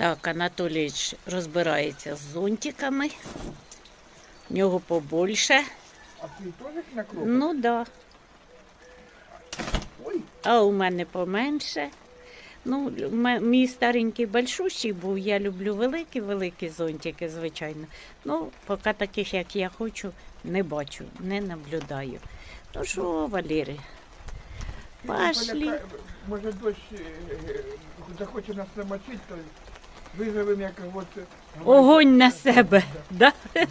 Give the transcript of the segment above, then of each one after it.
Так, Анатолійович розбирається з зонтиками. В нього побольше. А ти теж накропив? Ну так. Да. А у мене поменше. Ну, мій старенький большущий був, я люблю великі-великі зонтики, звичайно. Ну, поки таких, як я хочу, не бачу, не наблюдаю. Ну що, Валери, Пошли. Може дощ е, е, захоче нас намочити, то визовемо як от... огонь на себе. Да?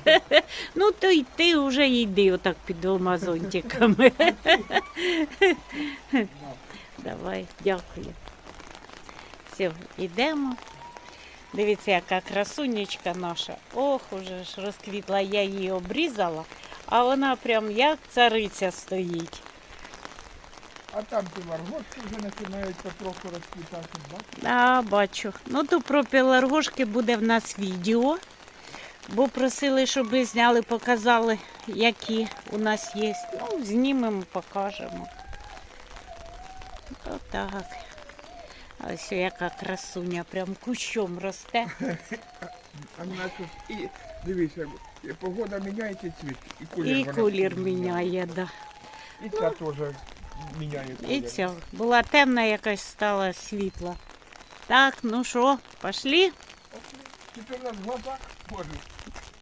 Ну, то й ти вже йди отак під двома зонтиками. Давай, дякую. Все, йдемо. Дивіться, яка красунечка наша. Ох, уже ж розквітла, я її обрізала, а вона прям як цариця стоїть. А там ті варгошки вже починають потроху розквітати? А, бачу. Ну, то про пеларгошки буде в нас відео, бо просили, щоб ми зняли, показали, які у нас є. Ну, знімемо, покажемо. Отак. Ось яка красуня, прям кущом росте. А значить, і дивися, і погода міняється цвіт, і колір. І вона колір міняє. міняє, да. І ця теж міняє колір. І ця була темна, якась стала світла. Так, ну що, пошли? Тепер у нас глаза може.